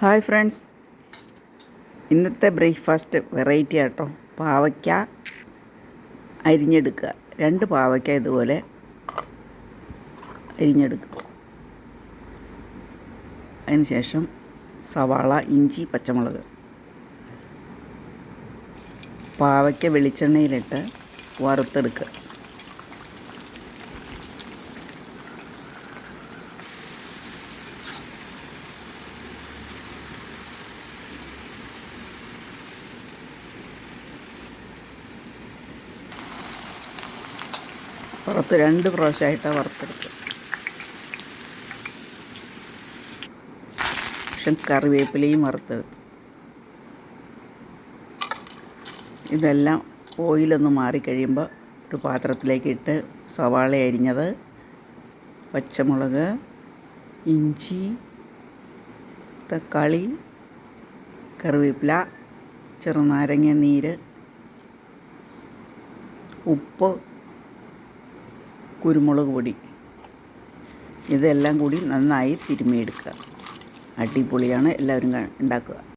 Hi friends. ഇന്നത്തെ breakfast variety ആട്ടോ. പാവയ്ക്ക അരിഞ്ഞെടുക്കുക. രണ്ട് പാവയ്ക്ക ഇതുപോലെ അരിഞ്ഞെടുക്കുക. അതിനുശേഷം സവാള ഇഞ്ചി പച്ചമുളക്. പാവയ്ക്ക വെളിച്ചെണ്ണയിലിട്ട് വറുത്തെടുക്കുക. പുറത്ത് രണ്ട് പ്രാവശ്യമായിട്ടാണ് വറുത്തെടുക്കുക പക്ഷെ കറിവേപ്പിലയും വറുത്തെടുത്തു ഇതെല്ലാം ഓയിലൊന്ന് മാറിക്കഴിയുമ്പോൾ ഒരു പാത്രത്തിലേക്ക് ഇട്ട് സവാള അരിഞ്ഞത് പച്ചമുളക് ഇഞ്ചി തക്കാളി കറിവേപ്പില ചെറുനാരങ്ങ നീര് ഉപ്പ് കുരുമുളക് പൊടി. ഇതെല്ലാം കൂടി നന്നായി തിരുമ്മിയെടുക്കുക. അടിപൊളിയാണ്. എല്ലാവരും ഉണ്ടാക്കുക.